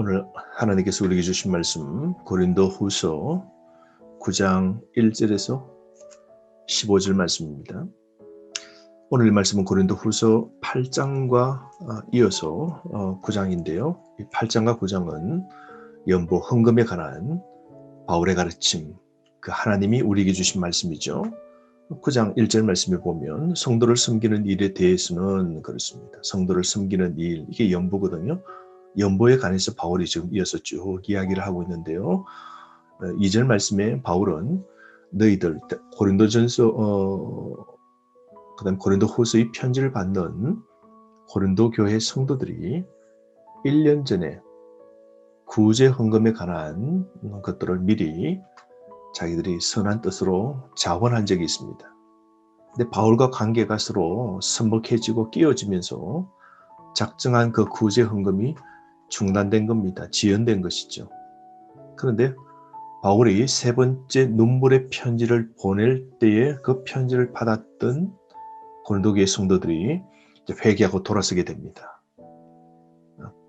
오늘 하나님께서 우리에게 주신 말씀 고린도 후서 9장 1절에서 15절 말씀입니다. 오늘 이 말씀은 고린도 후서 8장과 이어서 9장인데요. 이 8장과 9장은 연보 헌금에 관한 바울의 가르침, 그 하나님이 우리에게 주신 말씀이죠. 9장 1절 말씀에 보면 성도를 섬기는 일에 대해서는 그렇습니다. 성도를 섬기는 일, 이게 연보거든요. 연보에 관해서 바울이 지금 이어서 쭉 이야기를 하고 있는데요. 2절 어, 말씀에 바울은 너희들 고린도전서 어, 그다음 고린도 후서의 편지를 받는 고린도 교회 성도들이 1년 전에 구제 헌금에 관한 것들을 미리 자기들이 선한 뜻으로 자원한 적이 있습니다. 근데 바울과 관계가 서로 선복해지고 끼어지면서 작정한 그 구제 헌금이 중단된 겁니다. 지연된 것이죠. 그런데 바울이 세 번째 눈물의 편지를 보낼 때에 그 편지를 받았던 고린도교의 성도들이 회개하고 돌아서게 됩니다.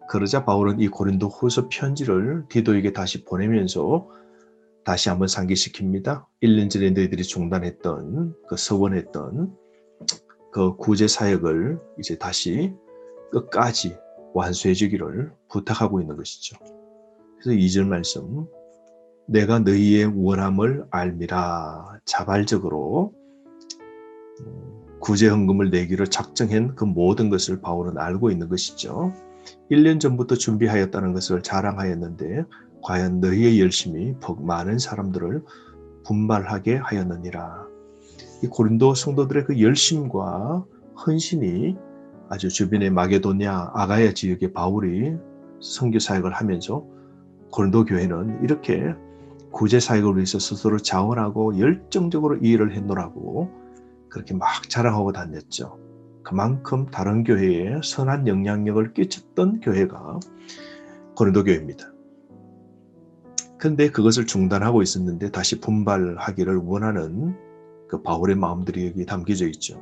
그러자 바울은 이 고린도 후서 편지를 디도에게 다시 보내면서 다시 한번 상기시킵니다. 1년 전에 너희들이 중단했던 그 서원했던 그 구제 사역을 이제 다시 끝까지 완수해 주기를 부탁하고 있는 것이죠. 그래서 2절 말씀 내가 너희의 원함을 알미라 자발적으로 음, 구제헌금을 내기로 작정한 그 모든 것을 바울은 알고 있는 것이죠. 1년 전부터 준비하였다는 것을 자랑하였는데 과연 너희의 열심이 많은 사람들을 분발하게 하였느니라. 이 고린도 성도들의 그 열심과 헌신이 아주 주변의 마게도냐 아가야 지역의 바울이 선교 사역을 하면서 고린도 교회는 이렇게 구제 사역을 위해서 스스로 자원하고 열정적으로 이 일을 했노라고 그렇게 막 자랑하고 다녔죠. 그만큼 다른 교회에 선한 영향력을 끼쳤던 교회가 고린도 교회입니다. 근데 그것을 중단하고 있었는데 다시 분발하기를 원하는 그 바울의 마음들이 여기 담겨져 있죠.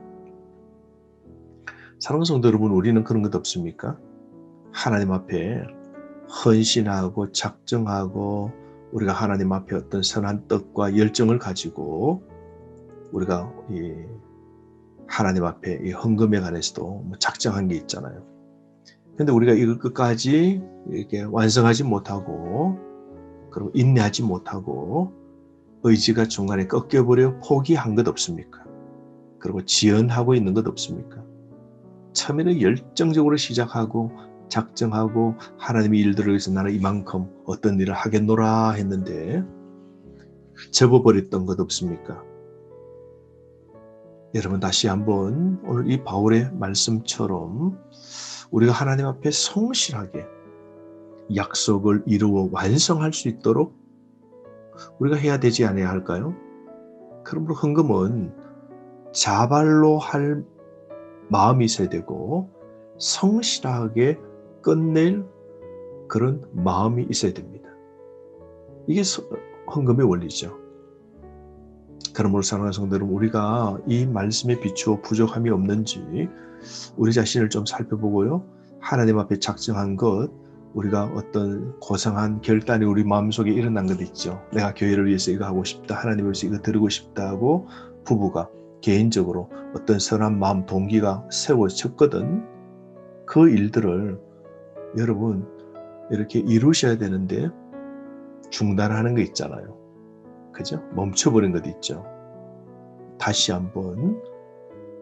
사랑하는 성도 여러분, 우리는 그런 것 없습니까? 하나님 앞에 헌신하고 작정하고 우리가 하나님 앞에 어떤 선한 뜻과 열정을 가지고 우리가 이 하나님 앞에 이 헌금에 관해서도 뭐 작정한 게 있잖아요. 근데 우리가 이걸 끝까지 이렇게 완성하지 못하고 그리고 인내하지 못하고 의지가 중간에 꺾여버려 포기한 것 없습니까? 그리고 지연하고 있는 것 없습니까? 처음에는 열정적으로 시작하고 작정하고 하나님의 일들을 위해서 나는 이만큼 어떤 일을 하겠노라 했는데 접어버렸던 것 없습니까? 여러분 다시 한번 오늘 이 바울의 말씀처럼 우리가 하나님 앞에 성실하게 약속을 이루어 완성할 수 있도록 우리가 해야 되지 않아야 할까요? 그러므로 헌금은 자발로 할 마음이 있어야 되고 성실하게 끝낼 그런 마음이 있어야 됩니다. 이게 헌금의 원리죠. 그러므로 사랑하는 성도 여러분 우리가 이 말씀에 비추어 부족함이 없는지 우리 자신을 좀 살펴보고요. 하나님 앞에 작정한 것 우리가 어떤 고상한 결단이 우리 마음속에 일어난 것 있죠. 내가 교회를 위해서 이거 하고 싶다. 하나님을 위해서 이거 들고 싶다 하고 부부가 개인적으로 어떤 선한 마음 동기가 세워졌거든 그 일들을 여러분 이렇게 이루셔야 되는데 중단하는 거 있잖아요. 그죠? 멈춰버린 것 있죠. 다시 한번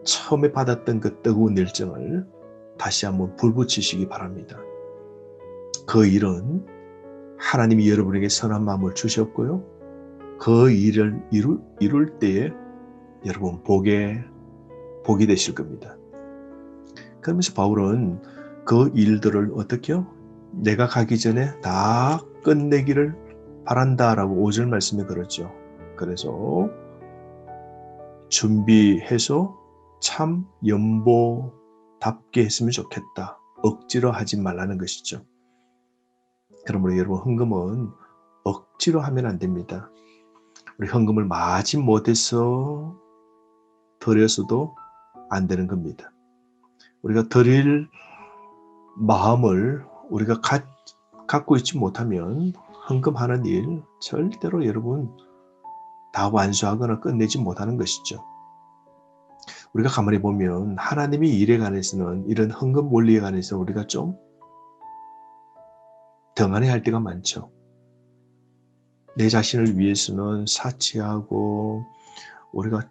처음에 받았던 그 뜨거운 열정을 다시 한번 불붙이시기 바랍니다. 그 일은 하나님이 여러분에게 선한 마음을 주셨고요. 그 일을 이룰, 이룰 때에 여러분 복에 복이 되실 겁니다. 그러면서 바울은 그 일들을 어떻게요? 내가 가기 전에 다 끝내기를 바란다라고 5절 말씀에 그러죠. 그래서 준비해서 참 연보답게 했으면 좋겠다. 억지로 하지 말라는 것이죠. 그러므로 여러분 헌금은 억지로 하면 안 됩니다. 우리 헌금을 마지 못해서 드려서도 안 되는 겁니다. 우리가 드릴 마음을 우리가 가, 갖고 있지 못하면 헌금하는 일 절대로 여러분 다 완수하거나 끝내지 못하는 것이죠. 우리가 가만히 보면 하나님이 일에 관해서는 이런 헌금 원리에 관해서 우리가 좀 등한해 할 때가 많죠. 내 자신을 위해서는 사치하고 우리가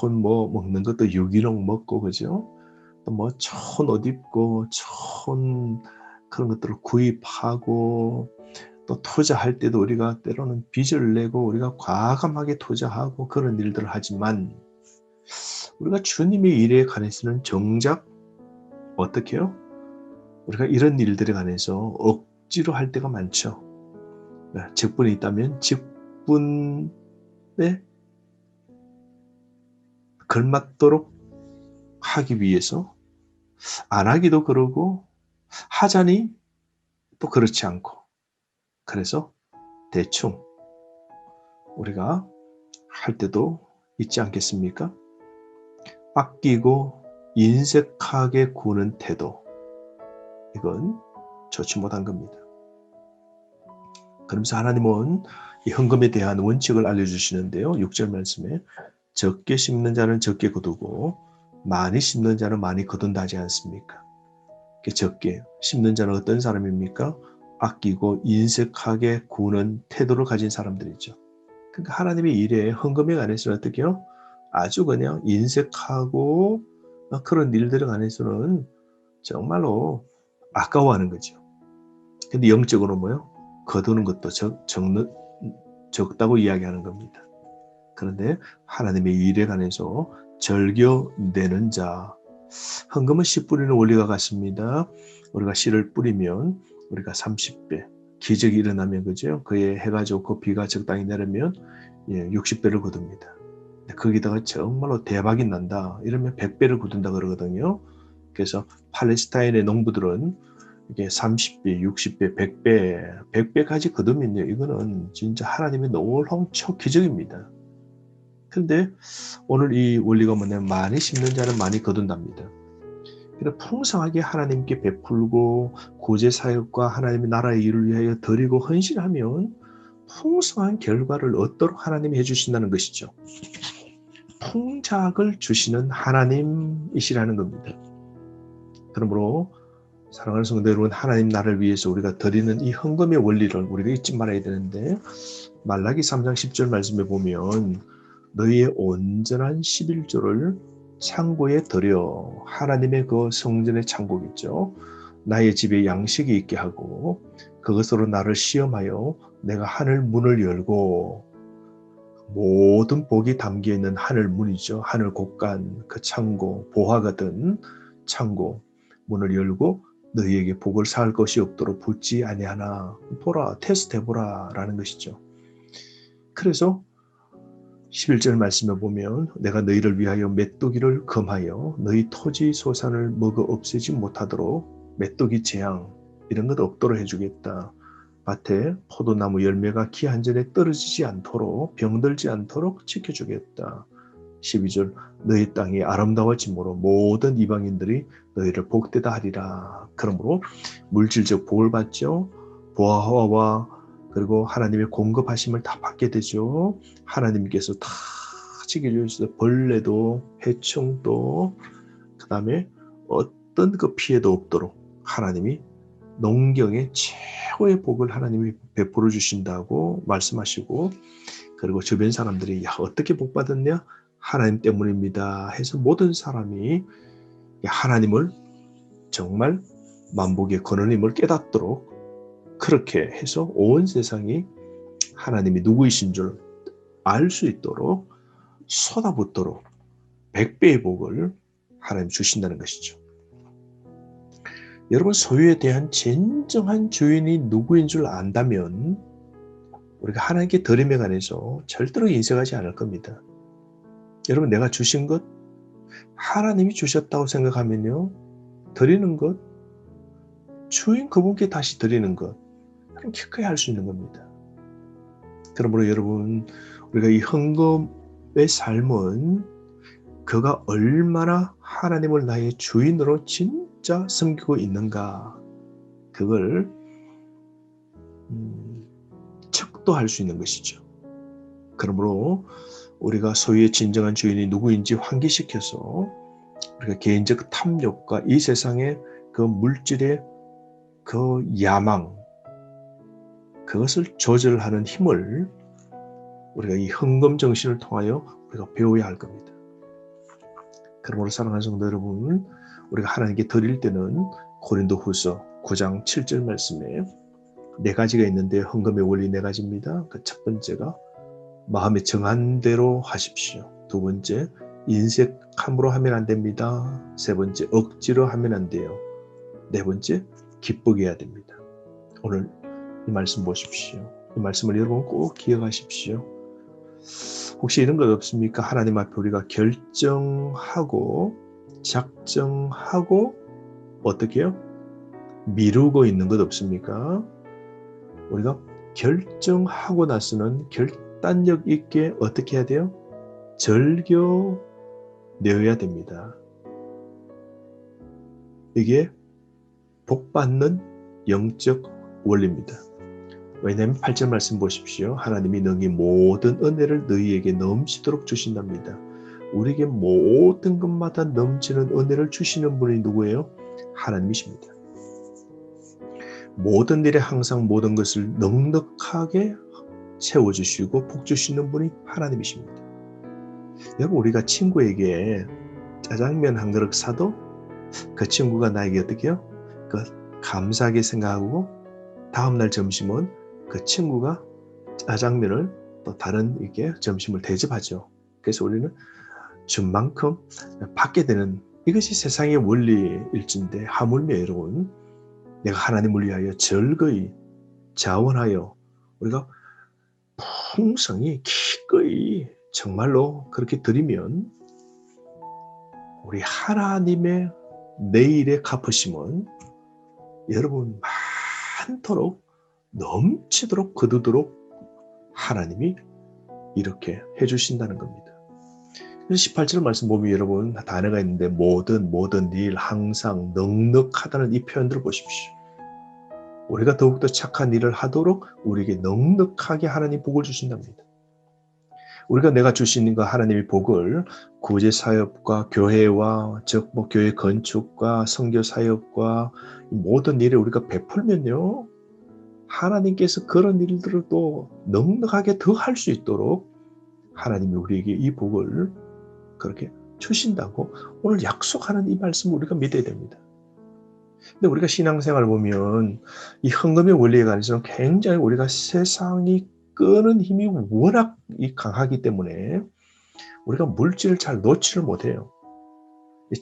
촌뭐 먹는 것도 유기농 먹고 그죠? 또뭐촌옷 입고 촌 그런 것들을 구입하고 또 투자할 때도 우리가 때로는 빚을 내고 우리가 과감하게 투자하고 그런 일들을 하지만 우리가 주님의 일에 관해서는 정작 어떻게 요 우리가 이런 일들에 관해서 억지로 할 때가 많죠. 네, 직분이 있다면 직분에 걸맞도록 하기 위해서 안 하기도 그러고 하자니 또 그렇지 않고 그래서 대충 우리가 할 때도 있지 않겠습니까? 아끼고 인색하게 구는 태도 이건 좋지 못한 겁니다. 그러면서 하나님은 이 헌금에 대한 원칙을 알려주시는데요. 6절 말씀에 적게 심는 자는 적게 거두고 많이 심는 자는 많이 거둔다 하지 않습니까? 적게 심는 자는 어떤 사람입니까? 아끼고 인색하게 구는 태도를 가진 사람들이죠. 그러니까 하나님의 일에 헌금에 관해서는 어떻게 요 아주 그냥 인색하고 그런 일들에 관해서는 정말로 아까워하는 거죠. 근데 영적으로 뭐요? 거두는 것도 적, 적는, 적다고 이야기하는 겁니다. 그런데 하나님의 일에 관해서 절겨내는 자, 헌금은 씨 뿌리는 원리가 같습니다. 우리가 씨를 뿌리면 우리가 30배, 기적이 일어나면 그죠? 그에 해가 좋고 비가 적당히 내리면 예, 60배를 거둡니다. 거기다가 정말로 대박이 난다. 이러면 100배를 거둔다 그러거든요. 그래서 팔레스타인의 농부들은 이게 30배, 60배, 100배, 100배까지 거두면요. 이거는 진짜 하나님의 놀라운 초기적입니다. 근데 오늘 이 원리가 뭐냐면 많이 심는 자는 많이 거둔답니다. 그래서 풍성하게 하나님께 베풀고 고제 사역과 하나님의 나라의 일을 위하여 드리고 헌신하면 풍성한 결과를 얻도록 하나님이 해주신다는 것이죠. 풍작을 주시는 하나님이시라는 겁니다. 그러므로 사랑하는 성도 여러분, 하나님 나를 위해서 우리가 드리는 이 헌금의 원리를 우리가 잊지 말아야 되는데 말라기 3장 10절 말씀에 보면 너희의 온전한 11조를 창고에 들여 하나님의 그 성전의 창고겠죠. 나의 집에 양식이 있게 하고 그것으로 나를 시험하여 내가 하늘 문을 열고 모든 복이 담겨 있는 하늘 문이죠. 하늘 곳간 그 창고 보화 같은 창고 문을 열고 너희에게 복을 쌓을 것이 없도록 붙지 아니하나 보라 테스트 해보라 라는 것이죠. 그래서 11절 말씀에 보면 내가 너희를 위하여 메뚜기를 금하여 너희 토지 소산을 먹어 없애지 못하도록 메뚜기 재앙 이런 것 없도록 해주겠다. 밭에 포도나무 열매가 기한 전에 떨어지지 않도록 병들지 않도록 지켜주겠다. 12절 너희 땅이 아름다워짐으로 모든 이방인들이 너희를 복되다 하리라. 그러므로 물질적 복을 받죠. 보아와 그리고 하나님의 공급하심을 다 받게 되죠. 하나님께서 다 지켜주셔서 벌레도 해충도 그 다음에 어떤 그 피해도 없도록 하나님이 농경의 최고의 복을 하나님이 베풀어 주신다고 말씀하시고 그리고 주변 사람들이 야 어떻게 복 받았냐 하나님 때문입니다 해서 모든 사람이 하나님을 정말 만복의 근원임을 깨닫도록 그렇게 해서 온 세상이 하나님이 누구이신 줄 알 수 있도록 쏟아붓도록 백배의 복을 하나님 주신다는 것이죠. 여러분 소유에 대한 진정한 주인이 누구인 줄 안다면 우리가 하나님께 드림에 관해서 절대로 인색하지 않을 겁니다. 여러분 내가 주신 것 하나님이 주셨다고 생각하면요 드리는 것 주인 그분께 다시 드리는 것 기꺼이 할수 있는 겁니다. 그러므로 여러분 우리가 이 헌금의 삶은 그가 얼마나 하나님을 나의 주인으로 진짜 섬기고 있는가 그걸 압도할 수 있는 것이죠. 그러므로 우리가 소유의 진정한 주인이 누구인지 환기시켜서 우리가 개인적 탐욕과 이 세상의 그 물질의 그 야망 그것을 조절하는 힘을 우리가 이 흥금 정신을 통하여 우리가 배워야 할 겁니다. 그러므로 사랑하는 성도 여러분, 우리가 하나님께 드릴 때는 고린도 후서 9장 7절 말씀에 네 가지가 있는데 헌금의 원리 네 가지입니다. 그 첫 번째가 마음에 정한 대로 하십시오. 두 번째, 인색함으로 하면 안 됩니다. 세 번째, 억지로 하면 안 돼요. 네 번째, 기쁘게 해야 됩니다. 오늘 이 말씀 보십시오. 이 말씀을 여러분 꼭 기억하십시오. 혹시 이런 것 없습니까? 하나님 앞에 우리가 결정하고 작정하고 어떻게 해요? 미루고 있는 것 없습니까? 우리가 결정하고 나서는 결단력 있게 어떻게 해야 돼요? 절교 내어야 됩니다. 이게 복받는 영적 원리입니다. 왜냐하면 8절 말씀 보십시오. 하나님이 너희 모든 은혜를 너희에게 넘치도록 주신답니다. 우리에게 모든 것마다 넘치는 은혜를 주시는 분이 누구예요? 하나님이십니다. 모든 일에 항상 모든 것을 넉넉하게 채워주시고 복주시는 분이 하나님이십니다. 여러분 우리가 친구에게 짜장면 한 그릇 사도 그 친구가 나에게 어떻게 해요? 그 감사하게 생각하고 다음날 점심은 그 친구가 짜장면을 또 다른 이게 점심을 대접하죠. 그래서 우리는 준 만큼 받게 되는 이것이 세상의 원리일진데 하물며 여러분 내가 하나님을 위하여 절거히 자원하여 우리가 풍성히 기꺼이 정말로 그렇게 드리면 우리 하나님의 내일의 갚으심은 여러분 많도록 넘치도록 거두도록 하나님이 이렇게 해주신다는 겁니다. 18절 말씀 보면 여러분 단어가 있는데 모든 모든 일 항상 넉넉하다는 이 표현들을 보십시오. 우리가 더욱더 착한 일을 하도록 우리에게 넉넉하게 하나님 복을 주신답니다. 우리가 내가 주시는 그 하나님의 복을 구제 사역과 교회와 즉 뭐 교회 건축과 선교 사역과 모든 일에 우리가 베풀면요 하나님께서 그런 일들을 또 넉넉하게 더 할 수 있도록 하나님이 우리에게 이 복을 그렇게 주신다고 오늘 약속하는 이 말씀을 우리가 믿어야 됩니다. 근데 우리가 신앙생활 보면 이 헌금의 원리에 관해서는 굉장히 우리가 세상이 끄는 힘이 워낙 강하기 때문에 우리가 물질을 잘 놓지를 못해요.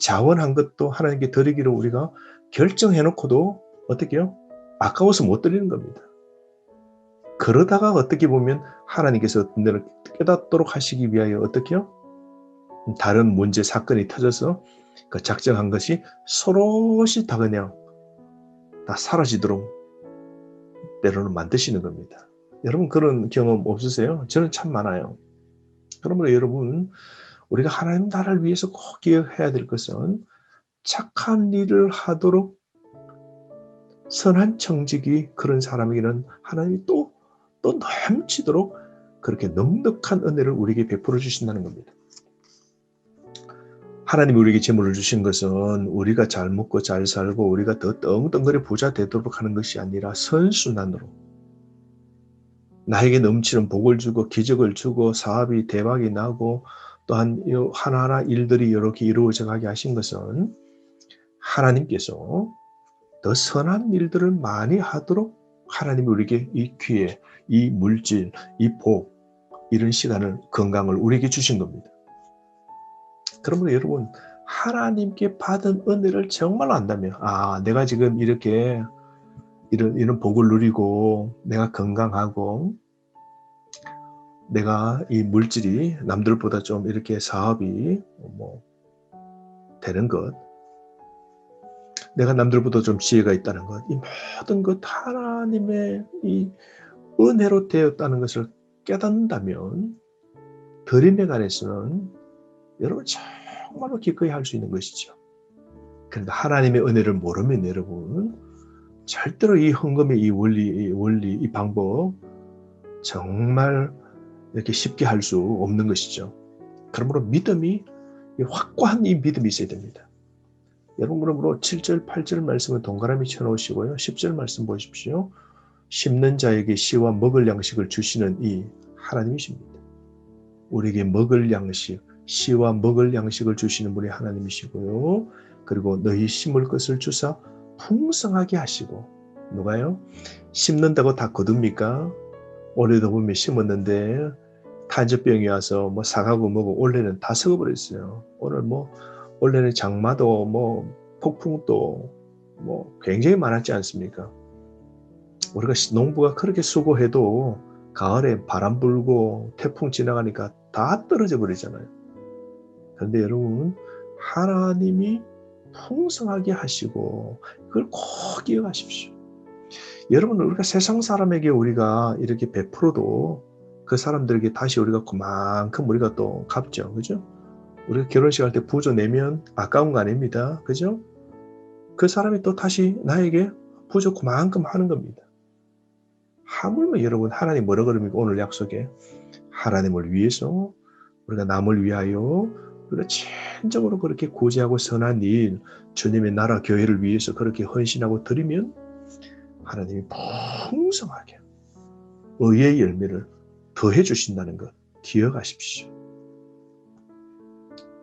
자원한 것도 하나님께 드리기로 우리가 결정해 놓고도 어떻게 요 아까워서 못 드리는 겁니다. 그러다가 어떻게 보면 하나님께서 데를 깨닫도록 하시기 위하여 어떻게요? 다른 문제 사건이 터져서 그 작정한 것이 서로시 다 그냥 다 사라지도록 때로는 만드시는 겁니다. 여러분 그런 경험 없으세요? 저는 참 많아요. 그러므로 여러분 우리가 하나님 나라를 위해서 꼭 기억해야 될 것은 착한 일을 하도록 선한 청직이 그런 사람에게는 하나님이 또, 또 넘치도록 그렇게 넉넉한 은혜를 우리에게 베풀어 주신다는 겁니다. 하나님이 우리에게 재물을 주신 것은 우리가 잘 먹고 잘 살고 우리가 더 떵떵거리 부자 되도록 하는 것이 아니라 선순환으로 나에게 넘치는 복을 주고 기적을 주고 사업이 대박이 나고 또한 하나하나 일들이 이렇게 이루어져 가게 하신 것은 하나님께서 더 선한 일들을 많이 하도록 하나님이 우리에게 이 기회, 이 물질, 이 복, 이런 시간을, 건강을 우리에게 주신 겁니다. 그러므로 여러분, 하나님께 받은 은혜를 정말로 안다면, 아, 내가 지금 이렇게 이런, 이런 복을 누리고, 내가 건강하고, 내가 이 물질이 남들보다 좀 이렇게 사업이 뭐 되는 것, 내가 남들보다 좀 지혜가 있다는 것, 이 모든 것 하나님의 이 은혜로 되었다는 것을 깨닫는다면 드림에 관해서는 여러분 정말로 기꺼이 할 수 있는 것이죠. 그런데 하나님의 은혜를 모르면 여러분 절대로 이 헌금의 이 원리, 이 원리, 이 방법 정말 이렇게 쉽게 할 수 없는 것이죠. 그러므로 믿음이 이 확고한 이 믿음이 있어야 됩니다. 여러분 그러므로 7절 8절 말씀을 동그라미 쳐놓으시고요. 10절 말씀 보십시오. 심는 자에게 씨와 먹을 양식을 주시는 이 하나님이십니다. 우리에게 먹을 양식, 씨와 먹을 양식을 주시는 분이 하나님이시고요. 그리고 너희 심을 것을 주사 풍성하게 하시고 누가요? 심는다고 다 거둡니까? 올해도 보면 심었는데 탄저병이 와서 뭐 사가고 뭐고 올해는 다 썩어버렸어요. 오늘 뭐 원래는 장마도 뭐 폭풍도 뭐 굉장히 많았지 않습니까? 우리가 농부가 그렇게 수고해도 가을에 바람 불고 태풍 지나가니까 다 떨어져 버리잖아요. 그런데 여러분 하나님이 풍성하게 하시고 그걸 꼭 기억하십시오. 여러분 우리가 세상 사람에게 우리가 이렇게 베풀어도 그 사람들에게 다시 우리가 그만큼 우리가 또 갚죠. 그죠? 우리가 결혼식 할 때 부조 내면 아까운 거 아닙니다. 그죠? 그 사람이 또 다시 나에게 부조 그만큼 하는 겁니다. 하물며 여러분 하나님 뭐라 그럽니까? 오늘 약속에 하나님을 위해서 우리가 남을 위하여 우리가 전적으로 그렇게 고지하고 선한 일 주님의 나라 교회를 위해서 그렇게 헌신하고 드리면 하나님이 풍성하게 의의 열매를 더해 주신다는 것 기억하십시오.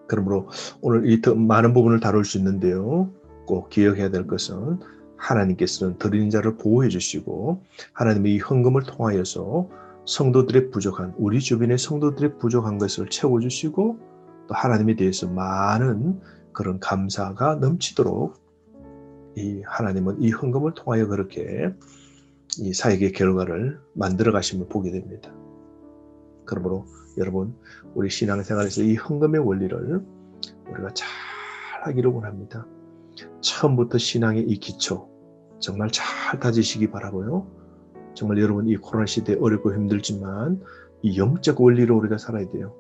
그러므로 오늘 이더 많은 부분을 다룰 수 있는데요. 꼭 기억해야 될 것은 하나님께서는 드리는 자를 보호해 주시고 하나님의 이 헌금을 통하여서 성도들의 부족한 우리 주변의 성도들의 부족한 것을 채워 주시고 또 하나님에 대해서 많은 그런 감사가 넘치도록 이 하나님은 이 헌금을 통하여 그렇게 이 사역의 결과를 만들어 가심을 보게 됩니다. 그러므로 여러분 우리 신앙생활에서 이 헌금의 원리를 우리가 잘 하기를 원합니다. 처음부터 신앙의 이 기초 정말 잘 다지시기 바라고요. 정말 여러분 이 코로나 시대에 어렵고 힘들지만 이 영적 원리로 우리가 살아야 돼요.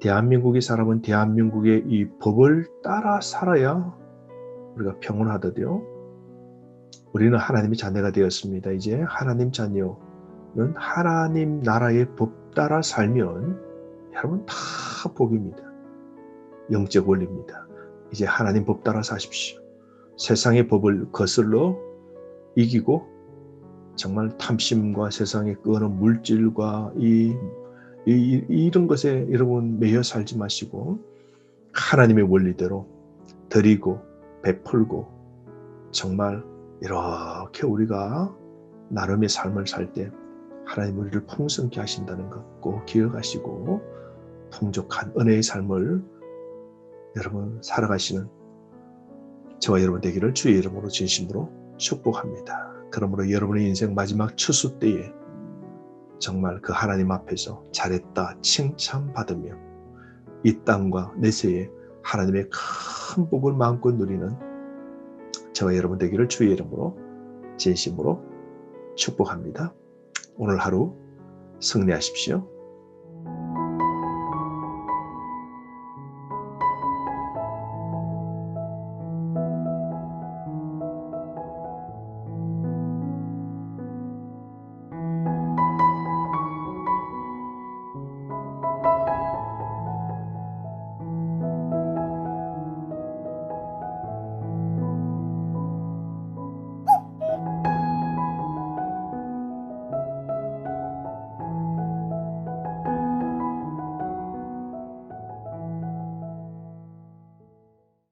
대한민국의 사람은 대한민국의 이 법을 따라 살아야 우리가 평온하더요. 우리는 하나님의 자녀가 되었습니다. 이제 하나님 자녀는 하나님 나라의 법 따라 살면 여러분 다 복입니다. 영적 원리입니다. 이제 하나님 법 따라 사십시오. 세상의 법을 거슬러 이기고 정말 탐심과 세상에 끄는 물질과 이, 이, 이런 것에 여러분 매여 살지 마시고 하나님의 원리대로 드리고 베풀고 정말 이렇게 우리가 나름의 삶을 살때 하나님 우리를 풍성케 하신다는 것 꼭 기억하시고 풍족한 은혜의 삶을 여러분 살아가시는 저와 여러분 되기를 주의 이름으로 진심으로 축복합니다. 그러므로 여러분의 인생 마지막 추수 때에 정말 그 하나님 앞에서 잘했다 칭찬받으며 이 땅과 내세에 하나님의 큰 복을 마음껏 누리는 저와 여러분 되기를 주의 이름으로 진심으로 축복합니다. 오늘 하루 승리하십시오.